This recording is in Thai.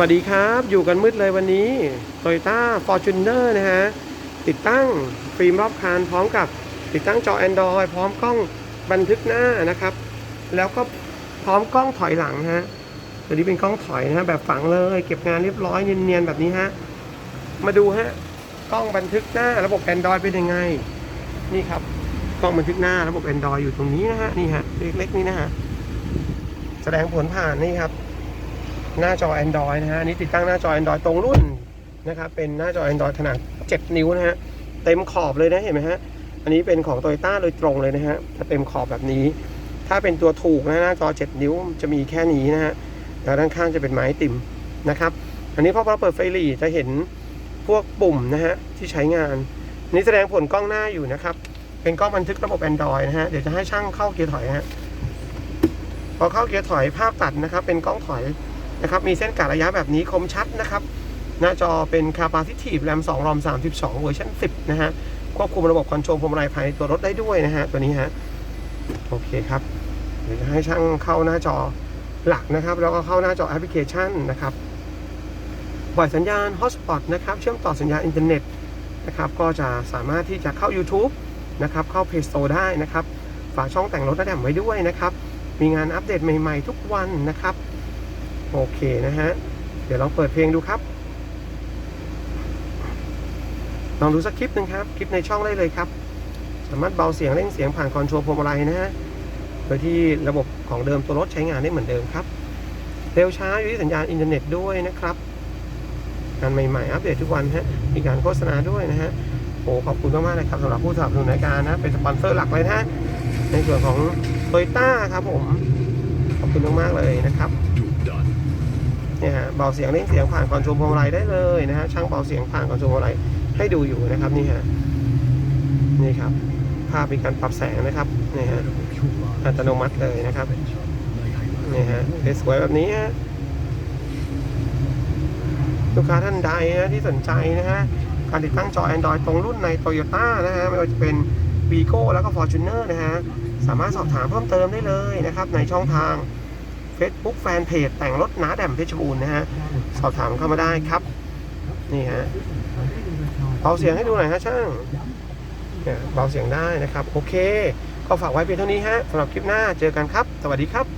วัสดีครับ อยู่กันมืดเลยวันนี้ Toyota Fortuner นะฮะ ติดตั้งฟิล์มรอบคันพร้อมกับติดตั้งจอ Android พร้อมกล้องบันทึกหน้านะครับ แล้วก็พร้อมกล้องถอยหลังฮะตัวนี้เป็นกล้องถอยนะฮะแบบฝังเลย เก็บงานเรียบร้อยเนียนๆแบบนี้ฮะ มาดูฮะกล้องบันทึกหน้าระบบ Android เป็นยังไง นี่ครับกล้องบันทึกหน้าระบบ Android อยู่ตรงนี้นะฮะนี่ฮะเล็กๆนี่นะฮะแสดงผลผ่านนี่ครับ หน้าจอ Android นะฮะอันนี้ติดตั้งหน้าจอ Android ตรงรุ่นนะครับเป็นหน้าจอ Android ขนาด 7 นิ้วนะฮะเต็มขอบเลยนะเห็นไหมฮะอันนี้เป็นของ Toyota โดยตรงเลยนะฮะจะเต็มขอบแบบนี้ ถ้าเป็นตัวถูกนะหน้าจอ 7 นิ้วจะมีแค่นี้นะฮะแล้วด้านข้างจะเป็นไม้ติ่มนะครับ อันนี้พอเราเปิดไฟหลีจะเห็นพวกปุ่มนะฮะที่ใช้งานนี่แสดงผลกล้องหน้าอยู่นะครับ เป็นกล้องบันทึกระบบ Android นะฮะเดี๋ยวจะให้ช่างเข้าเกียร์ถอยฮะพอเข้าเกียร์ถอยภาพตัดนะครับ เป็นกล้องถอย นะครับ มีเส้นกะระยะแบบนี้คมชัดนะครับ หน้าจอเป็น Capacitive RAM 2 ROM 32 เวอร์ชัน10 นะฮะ ควบคุมระบบคอนโทรลพวงมาลัยภายในตัวรถได้ด้วยนะฮะ ตัวนี้ฮะ โอเคครับ เดี๋ยวจะให้ช่างเข้าหน้าจอหลักนะครับ แล้วก็เข้าหน้าจอแอปพลิเคชันนะครับปล่อยสัญญาณ Hotspot นะครับ เชื่อมต่อสัญญาณอินเทอร์เน็ตนะครับ ก็จะสามารถที่จะเข้า YouTube นะครับ เข้า Play Store ได้นะครับ ฝากช่องแต่งรถระดับไว้ด้วยนะครับ มีงานอัปเดตใหม่ ๆ ทุกวันนะครับ โอเคนะฮะ เดี๋ยวลองเปิดเพลงดูครับ ลองดูสักคลิปหนึ่งครับ คลิปในช่องได้เลยครับ สามารถเบาเสียงเร่งเสียงผ่านคอนโทรลพวงมาลัยนะฮะ โดยที่ระบบของเดิมตัวรถใช้งานได้เหมือนเดิมครับ เร็วช้าอยู่ที่สัญญาณอินเทอร์เน็ตด้วยนะครับงานใหม่ๆ อัปเดตทุกวันฮะ มีการโฆษณาด้วยนะฮะ โอ้ ขอบคุณมากๆเลยครับสำหรับผู้สนับสนุนรายการนะ เป็นสปอนเซอร์หลักเลยนะฮะในส่วนของโตโยต้าครับผม อบคุณมากๆเลยนะครับเนี่ยฮะเบาเสียงเร่งเสียงผ่านคอนโทรลพวงมาลัยได้เลยนะฮะช่างเบาเสียงผ่านคอนโทรลพวงมาลัยให้ดูอยู่นะครับนี่ฮะนี่ครับภาพมีการปรับแสงนะครับนี่ฮะอัตโนมัติเลยนะครับนี่ฮะสวยแบบนี้ฮะลูกค้าท่านใดนะที่สนใจนะฮะการติดตั้งจอ Android ตรงรุ่นใน Toyota นะฮะไม่ว่าจะเป็น บีโก้แล้วก็ Fortuner นะฮะ สามารถสอบถามเพิ่มเติมได้เลยนะครับ ในช่องทาง Facebook Fanpage แต่งรถน้าแดมเพชรบูรณ์นะฮะ สอบถามเข้ามาได้ครับ นี่ฮะเบาเสียงให้ดูหน่อยฮะช่างเบาเสียงได้นะครับ โอเค ก็ฝากไว้เพียงเท่านี้ฮะสำหรับคลิปหน้าเจอกันครับ สวัสดีครับ